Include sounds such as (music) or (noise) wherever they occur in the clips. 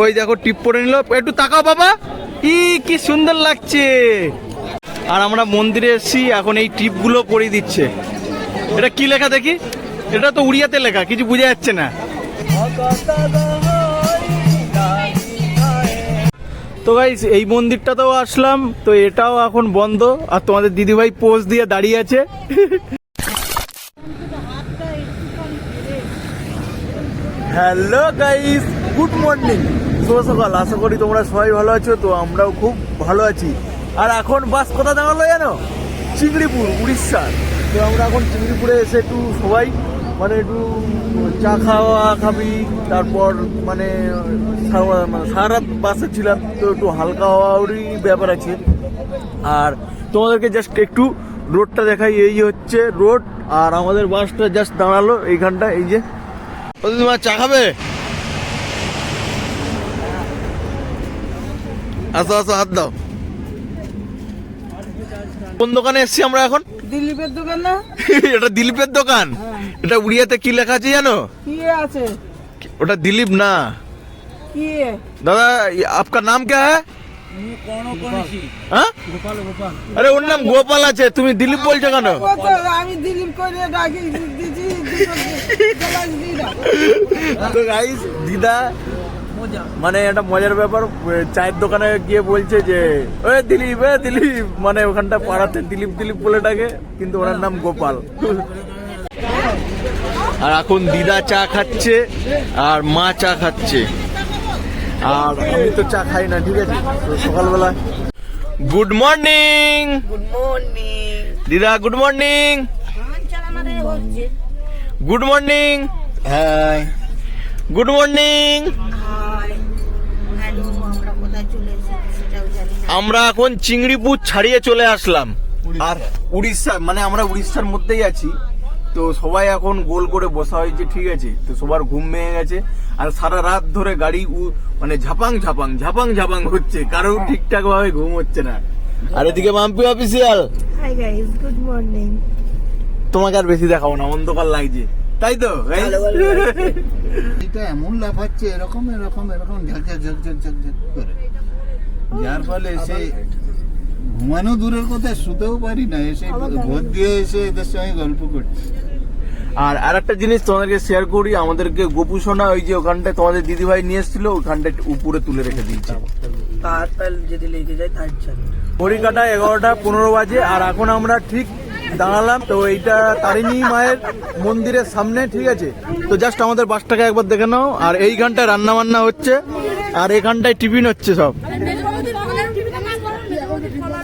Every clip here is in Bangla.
ওই দেখো, টিপ পরে নিল। একটু তাকাও বাবা। ই, কি সুন্দর লাগছে। আর আমরা মন্দিরে এসেছি, এখন এই টিপগুলো পরিয়ে দিচ্ছে। এটা কি লেখা দেখি? এটা তো উড়িয়াতে লেখা, কিছু বোঝা যাচ্ছে না। তো গাইস এই মন্দিরটাতেও আসলাম। তো এটাও এখন বন্ধ। আর তোমাদের দিদিভাই পোজ দিয়ে দাঁড়িয়ে আছে। Hello guys good morning. শুভ সকাল, আশা করি তোমরা সবাই ভালো আছো, তো আমরাও খুব ভালো আছি। আর এখন বাস কোথা দাঁড়াল জানো? চিংড়িপুর উড়িষ্যার তো আমরা এখন চিংড়িপুরে এসে একটু সবাই মানে একটু চা খাওয়া খাবি, তারপর মানে সারা- মানে রাত বাসে ছিলাম, তো একটু হালকা হওয়ারই ব্যাপার আছে। আর তোমাদেরকে জাস্ট একটু রোডটা দেখাই, এই হচ্ছে রোড, আর আমাদের বাসটা জাস্ট দাঁড়াল এইখানটা এই যে। তোমার চা খাবে? আসো আসো হাত দাও কোন দোকানে এসছি আমরা এখন দিলীপের দোকান না এটা দিলীপের দোকান এটা উড়িয়াতে কি লেখা আছে জানো কি আছে ওটা দিলীপ না কি দাদা আপনার নাম কে হ্যাঁ আরে ওর নাম গোপাল আছে তুমি দিলীপ বলছো কেন আমি দিলীপ করে ডাকি দিদি গাইস দিদা মানে একটা মজার ব্যাপার চায়ের দোকানে গিয়ে বলছে যে ওই দিলীপ এ দিলীপ। মানে ওখানটা পাড়াতে দিলীপ দিলীপ বলে ডাকে কিন্তু ওনার নাম গোপাল। আর এখন দিদা চা খাচ্ছে আর মা চা খাচ্ছে। আর আমি তো চা খাই না ঠিক আছে? তো সকালবেলা গুড মর্নিং গুড মর্নিং দিদা গুড মর্নিং গুড মর্নিং হ্যাঁ গুড মর্নিং আমরা এখন চিংড়িপুর ছাড়িয়ে চলে আসলাম। আর উড়িষ্যা মানে আমরা উড়িষ্যার মধ্যেই আছি। তো সবাই এখন গোল করে বসা হয়েছে ঠিক আছে? তো সবার ঘুম ভেঙে গেছে। আর সারা রাত ধরে গাড়ি উ- মানে ঝাপাং ঝাপাং ঝাপাং ঝাপাং হচ্ছে। কারও ঠিকঠাক ভাবে ঘুম হচ্ছে না। আর এদিকে Mampi official hi guys good morning তোমাকে আর বেশি দেখাবো না অন্ধকার লাগছে। তাই তো (laughs) এটা এমন লাফাচ্ছে এরকম এরকম এরকম ঝাকঝাক ঝাকঝাক ঝাকঝাক করে। যার ফলে এসে ঘুমানো দূরের কথা শুতেও পারি না এসে ভোট দিয়ে এসে এদের সঙ্গে গল্প করছি। আর আর একটা জিনিস তোমাদেরকে শেয়ার করি আমাদেরকে গোপু সোনা ওই যে ওখানটায় তোমাদের দিদিভাই নিয়ে এসেছিল ওখানটা উপরে তুলে রেখে দিয়েছে। যদি লেগে যায় তার জন্য ঘড়ি কাটা এগারোটা পনেরো বাজে আর এখন আমরা ঠিক দাঁড়ালাম তো এইটা তারিণী মায়ের মন্দিরের সামনে ঠিক আছে? তো জাস্ট আমাদের বাসটাকে একবার দেখে নাও আর এইখানটায় রান্না বান্না হচ্ছে আর এখানটায় টিফিন হচ্ছে সব টিভিটার নাম বলো কি কি টিভি বলো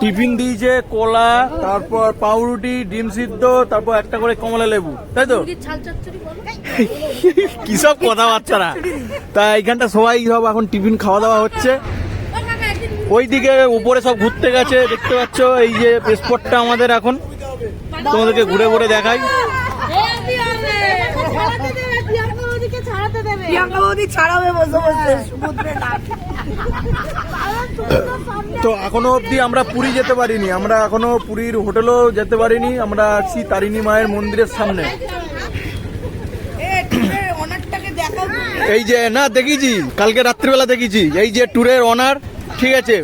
টিফিন দিয়েছে কলা তারপর পাউরুটি ডিম সিদ্ধ তারপর একটা করে কমলা লেবু তাই তো? ছাল চচ্চড়ি বলো। কি কথাবার্তারা? তা এইখানটা সবাই সব এখন টিফিন খাওয়া দাওয়া হচ্ছে। ও কাকা একদিন ওইদিকে উপরে সব ঘুরতে গেছে দেখতে পাচ্ছ এই যে স্পটটা আমাদের এখন। তোমাদেরকে ঘুরে ঘুরে দেখাই। ছাড়াবে বসে বসে সমুদ্রে ডাক তো এখনও অবধি আমরা পুরী যেতে পারিনি। আমরা এখনও পুরীর হোটেলও যেতে পারিনি। আমরা আছি তারিণী মায়ের মন্দিরের সামনে। এই যে, না, দেখেছি। কালকে রাত্রিবেলা দেখেছি। এই যে ট্যুরের অনার ঠিক আছে।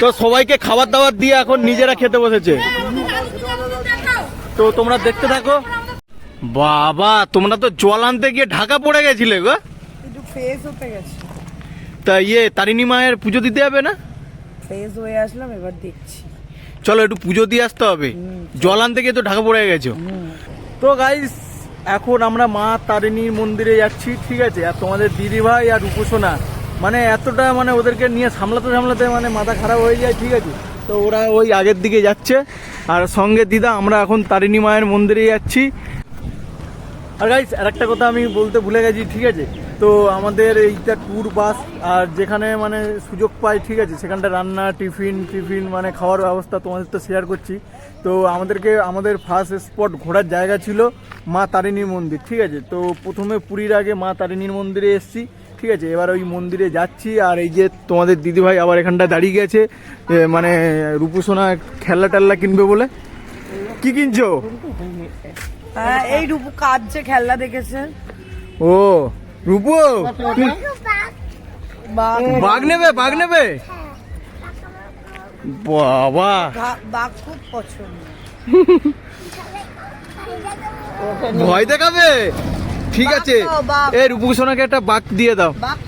তো সবাইকে খাবার দাবার দিয়ে এখন নিজেরা খেতে বসেছে। তো তোমরা দেখতে থাকো। বাবা তোমরা তো জল আনতে গিয়ে ঢাকা পড়ে গেছিলে গো। একটু ফ্রেশ হতে গেছে। তা ইয়ে তারিণী মায়ের পুজো দিতে হবে না? ফ্রেশ হয়ে আসলাম এবার দেখছি। চলো একটু পুজো দিয়ে আসতে হবে। জল আনতে গিয়ে তো ঢাকা পড়ে গেছো। তো গাইস এখন আমরা মা তারিণীর মন্দিরে যাচ্ছি ঠিক আছে? আর তোমাদের দিদি ভাই আর রূপসোনা মানে এতটা মানে ওদেরকে নিয়ে সামলাতে সামলাতে মানে মাথা খারাপ হয়ে যায় ঠিক আছে? তো ওরা ওই আগের দিকে যাচ্ছে। আর সঙ্গে দিদা আমরা এখন তারিণী মায়ের মন্দিরে যাচ্ছি। আর গাইস আরেকটা কথা আমি বলতে ভুলে গেছি, ঠিক আছে? তো আমাদের এইটা ট্যুর বাস আর যেখানে মানে সুযোগ পাই, ঠিক আছে? সেখানটা রান্না, টিফিন টিফিন মানে খাওয়ার ব্যবস্থা তোমাদের তো শেয়ার করছি। তো আমাদেরকে, আমাদের ফার্স্ট স্পট ঘোরার জায়গা ছিল মা তারিণীর মন্দির, ঠিক আছে? তো প্রথমে পুরীর আগে মা তারিণীর মন্দিরে এসেছি, ঠিক আছে? এবার ওই মন্দিরে যাচ্ছি, আর এই যে তোমাদের দিদিভাই আবার এখানটা দাঁড়িয়ে গেছে মানে রূপসোনা খেলনা টেল্লা কিনবে বলে। কি কিনছো? হ্যাঁ এই রূপু কাঁদছে খেলনা দেখেছে। ও রূপু? বাঘ। বাঘ। নেবে বাঘ নেবে? বাবা। বাঘ খুব পছন্দ। ভয় দেখাবে? ঠিক আছে। এই রূপু সোনাকে একটা বাঘ দিয়ে দাও। বাঘ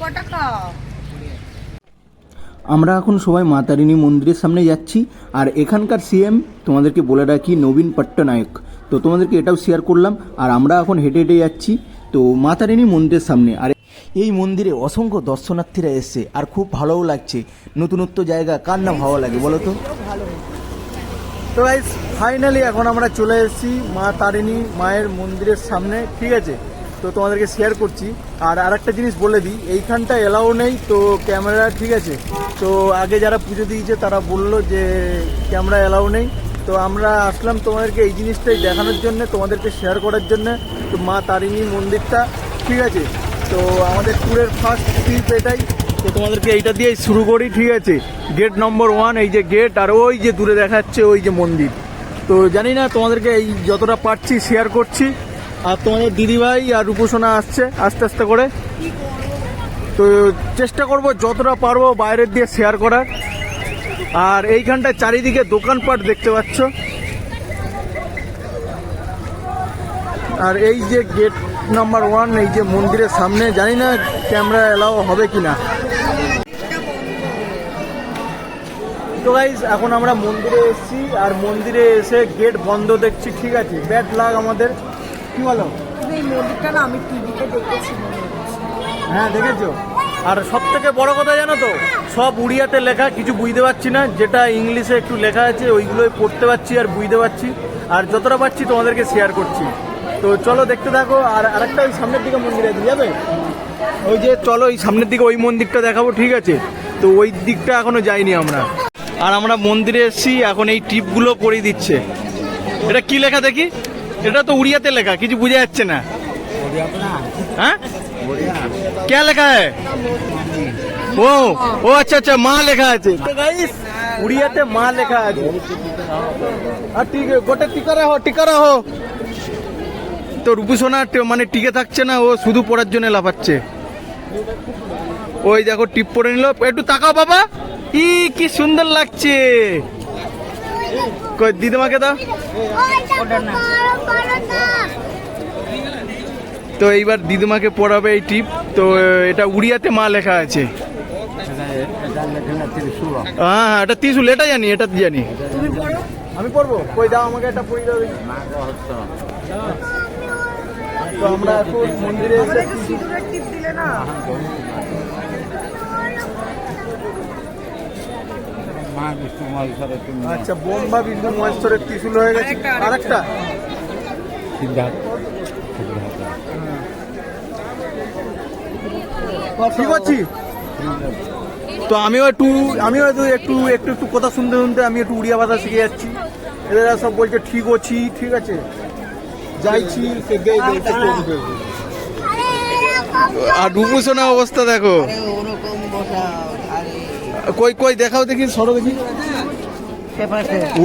আমরা এখন সবাই মা তারিণী মন্দিরের সামনে যাচ্ছি আর এখানকার সিএম তোমাদেরকে বলে রাখি নবীন পট্টনায়ক। তো তোমাদেরকে এটাও শেয়ার করলাম, আর আমরা এখন হেঁটে হেঁটে যাচ্ছি। তো মা তারিণী মন্দিরের সামনে, আর এই মন্দিরে অসংখ্য দর্শনার্থীরা এসছে, আর খুব ভালোও লাগছে। নতুনত্ব জায়গা, কার না ভালো লাগে বলো তো? তো গাইস ফাইনালি এখন আমরা চলে এসেছি মা তারিণী মায়ের মন্দিরের সামনে, ঠিক আছে? তো তোমাদেরকে শেয়ার করছি। আর আরেকটা জিনিস বলে দিই, এইখানটা এলাও নেই, তো ক্যামেরা ঠিক আছে? তো আগে যারা পুজো দিয়েছে তারা বলল যে ক্যামেরা এলাও নেই। তো আমরা আসলাম তোমাদেরকে এই জিনিসটাই দেখানোর জন্য, তোমাদেরকে শেয়ার করার জন্য। তো মা তারিণী মন্দিরটা, ঠিক আছে? তো আমাদের ট্যুরের ফার্স্ট ট্রিপ এটাই। তো তোমাদেরকে এইটা দিয়েই শুরু করি, ঠিক আছে? গেট নম্বর ওয়ান এই যে গেট আর ওই যে দূরে দেখাচ্ছে ওই যে মন্দির। তো জানি না তোমাদেরকে এই যতটা পারছি শেয়ার করছি। আর তোমাদের দিদিভাই আর রূপসোনা আসছে, আস্তে আস্তে করে। তো চেষ্টা করব যতটা পারব বাইরের দিয়ে শেয়ার করার। আর এইখানটায় চারিদিকে দোকানপাট দেখতে পাচ্ছ। আর এই যে গেট নাম্বার ওয়ান এই যে মন্দিরের সামনে জানি না ক্যামেরা এলাও হবে কি না তো গাইজ এখন আমরা মন্দিরে এসেছি আর মন্দিরে এসে গেট বন্ধ দেখছি ঠিক আছে? ব্যাড লাগ আমাদের। কি বলো? এই মন্দিরটা না আমি টিভিতে দেখেছি হ্যাঁ দেখেছ? আর সব থেকে বড় কথা জানো তো? সব উড়িয়াতে লেখা কিছু বুঝতে পারছি না। যেটা ইংলিশে একটু লেখা আছে ওইগুলোই পড়তে পারছি আর বুঝতে পারছি। আর যতটা পারছি তোমাদেরকে শেয়ার করছি। তো চলো দেখতে থাকো আর আরেকটা ওই সামনের দিকে মন্দির আছে যাবে? ওই যে চলো ওই সামনের দিকে ওই মন্দিরটা দেখাবো ঠিক আছে? তো ওই দিকটা এখনও যাইনি আমরা। আর আমরা মন্দিরে এসেছি এখন এই টিপগুলো পরিয়ে দিচ্ছে। এটা কি লেখা দেখি? এটা তো উড়িয়াতে লেখা কিছু বোঝা যাচ্ছে না। হ্যাঁ? क्या लिखा है ও ও আচ্ছা আচ্ছা মা লেখা আছে তো গাইস উড়িয়াতে মা লেখা আছে আর ঠিক গোটে টিকা রাখো টিকা রাখো তো রূপুসোনা টি- মানে টিকে থাকছে না ও শুধু পড়ার জন্য লাফাচ্ছে ওই দেখো টিপ পরে নিল একটু তাকাও বাবা ই কি সুন্দর লাগছে কই দিদিমাকে দাও তো এইবার দিদিমাকে পড়াবে এই টিপ। তো এটা উড়িয়াতে মা লেখা আছে। হ্যাঁ হ্যাঁ এটা ত্রিশুল এটা জানি এটা জানি। তুমি আমি পড়ব? কই দাও আমাকে একটা পড়ি দাও তো আমরা এখন মন্দিরে এসে একটু সিঁদুরের টিপ দিলে আচ্ছা বোম্বা বিন্দু মহেশ্বরের ত্রিশুল হয়ে গেছে। আরেকটা, আরেকটা। ঠিক আছি তো আমিও একটু আমিও একটু একটু একটু একটু কথা শুনতে শুনতে আমি একটু উড়িয়া ভাষা শিখে যাচ্ছি। এরা সব বলছে ঠিক আছি ঠিক আছে। যাইছি আর ডুবুসোনা অবস্থা দেখো। কই কই দেখাও দেখি সরো দেখি।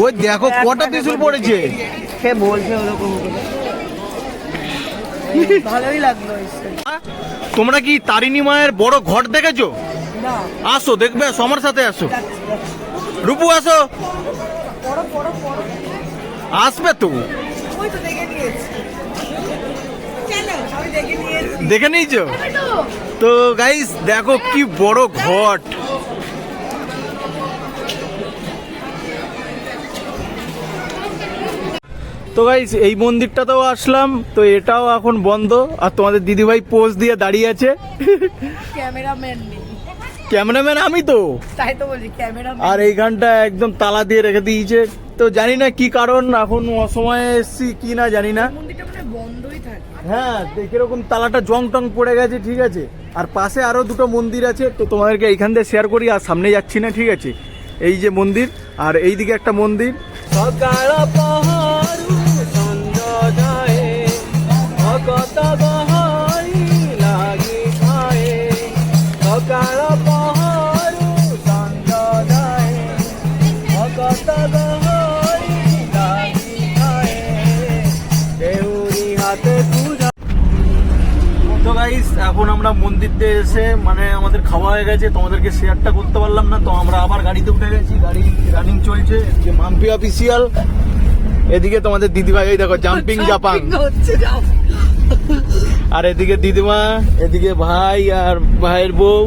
ওই দেখো কটা ত্রিশুল পড়েছে। সে বলছে ওরকম ভালোই লাগল তোমরা কি তারিণী মায়ের বড় ঘট দেখেছ? আসো দেখবে আসো আমার সাথে আসো। রূপু আসো। আসবে তো। দেখে নিয়েছো। তো। গাইস দেখো কি বড় ঘট। তো গাইস এই মন্দিরটাতেও আসলাম তো এটাও এখন বন্ধ। আর তোমাদের দিদিভাই পোজ দিয়ে দাঁড়িয়ে আছে। ক্যামেরাম্যান ক্যামেরাম্যান আমি তো। তাই তো বলছি ক্যামেরাম্যান আর এইখানটা একদম তালা দিয়ে রেখে দিয়েছে। তো জানি না কি কারণ এখন অসময়ে এসছি কি না জানি না। হ্যাঁ কীরকম তালাটা জং টং পড়ে গেছে ঠিক আছে। আর পাশে আরও দুটো মন্দির আছে তো তোমাদেরকে এইখান দিয়ে শেয়ার করি আর সামনে যাচ্ছি না ঠিক আছে। এই যে মন্দির আর এইদিকে একটা মন্দির। গাইস এখন আমরা মন্দিরতে এসে মানে আমাদের খাওয়া হয়ে গেছে তোমাদেরকে শেয়ারটা করতে পারলাম না তো আমরা আবার গাড়িতে উঠে গেছি গাড়ি রানিং চলছে যে মাম্পি অফিসিয়াল এদিকে তোমাদের দিদিভাই দেখো জাম্পিং জাপান হচ্ছে আর এদিকে দিদিমা এদিকে ভাই আর ভাইয়ের বউ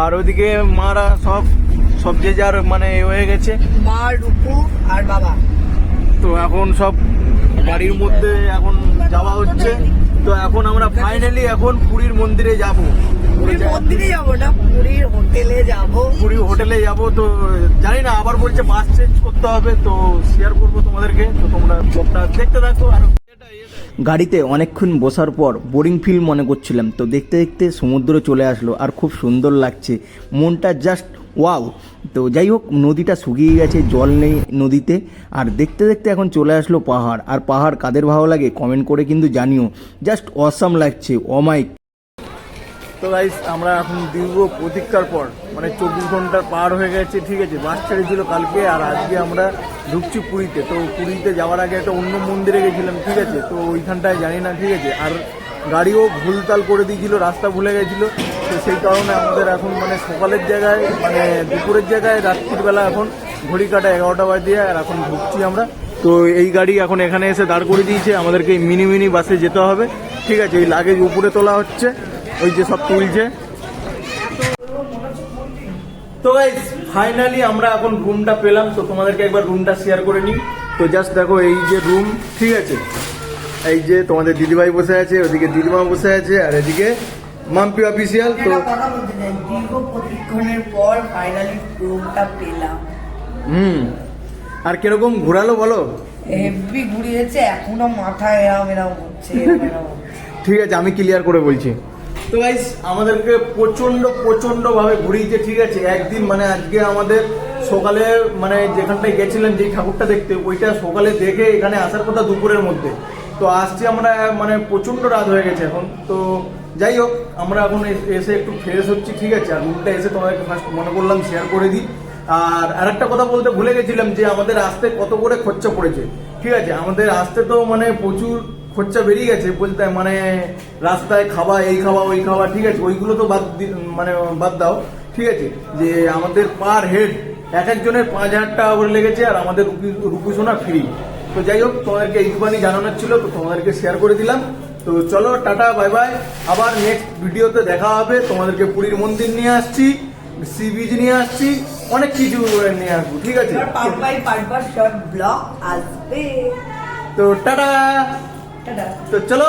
আর ওদিকে মারা সব সব যে যার মানে হয়ে গেছে। মা রূপু আর বাবা। তো এখন সব গাড়ির মধ্যে এখন যাওয়া হচ্ছে। তো এখন আমরা ফাইনালি এখন পুরীর মন্দিরে যাব। পুরীর মন্দিরে যাব না পুরীর হোটেলে যাব। পুরী হোটেলে যাব। তো জানি না আবার বলছে বাস চেঞ্জ করতে হবে তো শেয়ার করব তোমাদেরকে। তো তোমরা দেখতে থাকো আর গাড়িতে অনেকক্ষণ বসার পর বোরিং ফিল মনে করছিলাম। তো দেখতে দেখতে সমুদ্র চলে আসলো আর খুব সুন্দর লাগছে। মনটা জাস্ট ওয়াও তো যাই হোক, নদীটা শুকিয়ে গেছে, জল নেই নদীতে। আর দেখতে দেখতে এখন চলে আসলো পাহাড়। আর পাহাড় কাদের ভালো লাগে কমেন্ট করে কিন্তু জানিও। জাস্ট অসাম লাগছে। অমাইক গাইস আমরা এখন দীর্ঘ প্রতীক্ষার পর মানে চব্বিশ ঘণ্টা পার হয়ে গেছে, ঠিক আছে, বাস ছেড়েছিল কালকে, আর আজকে আমরা ঢুকছি পুরীতে। তো পুরীতে যাওয়ার আগে একটা অন্য মন্দিরে গেছিলাম, ঠিক আছে, তো ওইখানটায় জানি না, ঠিক আছে, আর গাড়িও ভুলতাল করে দিয়েছিল, রাস্তা ভুলে গেছিল, তো সেই কারণে আমাদের এখন মানে সকালের জায়গায় মানে দুপুরের জায়গায় রাত্রির বেলা এখন ঘড়ি কাটা এগারোটা বাজে আর এখন ঢুকছি আমরা। তো এই গাড়ি এখন এখানে এসে দাঁড় করে দিয়েছে, আমাদেরকে মিনি মিনি বাসে যেতে হবে, ঠিক আছে, এই লাগেজ উপরে তোলা হচ্ছে। ওই যে সব তুলছে। তো গাইস ফাইনালি আমরা এখন রুমটা পেলাম তো তোমাদেরকে একবার রুমটা শেয়ার করে নিই। তো জাস্ট দেখো এই যে রুম ঠিক আছে? এই যে তোমাদের দিদিভাই বসে আছে ওদিকে দিদিমা বসে আছে আর এদিকে মাম্পি অফিসিয়াল তো দীর্ঘ প্রতিক্ষণের পর ফাইনালি রুমটা পেলাম। হুম। আর কীরকম ঘোরালো বলো? হেভি ঘুরিয়েছে এখনও মাথায় এরম এরম হচ্ছে এরম এরম হচ্ছে। ঠিক আছে আমি ক্লিয়ার করে বলছি। তো গাইস আমাদেরকে প্রচণ্ড প্রচণ্ড ভাবে ঘুরিয়েছে, ঠিক আছে? একদিন মানে আজকে আমাদের সকালে মানে যেখানটায় গেছিলেন যে ঠাকুরটা দেখতে, ওইটা সকালে দেখে এখানে আসার কথা দুপুরের মধ্যে। তো আসছি আমরা মানে প্রচণ্ড রাত হয়ে গেছে এখন। তো যাই হোক, আমরা এখন এস- একটু ফ্রেশ হচ্ছি, ঠিক আছে? আর রুমটা এসে তোমাকে ফার্স্ট মনে করলাম শেয়ার করে দিই। আর আরেকটা কথা বলতে ভুলে গেছিলাম যে আমাদের আসতে কত করে খরচা পড়েছে, ঠিক আছে? আমাদের আসতে তো মানে প্রচুর খরচা বেরিয়ে গেছে বলতে মানে রাস্তায় খাওয়া এই খাওয়া ওই খাওয়া ঠিক আছে ওইগুলো তো বাদ মানে বাদ দাও ঠিক আছে যে আমাদের পার হেড এক একজনের পাঁচ হাজার টাকা করে লেগেছে আর আমাদের রুপি- সোনা ফ্রি তো যাই হোক তোমাদেরকে এইটুখানি জানানোর ছিল তো তোমাদেরকে শেয়ার করে দিলাম। তো চলো টাটা বাই বাই আবার নেক্সট ভিডিওতে দেখা হবে। তোমাদেরকে পুরীর মন্দির নিয়ে আসছি সি বিচ নিয়ে আসছি অনেক কিছু নিয়ে আসব ঠিক আছে? তো টাটা! টাটা তো চলো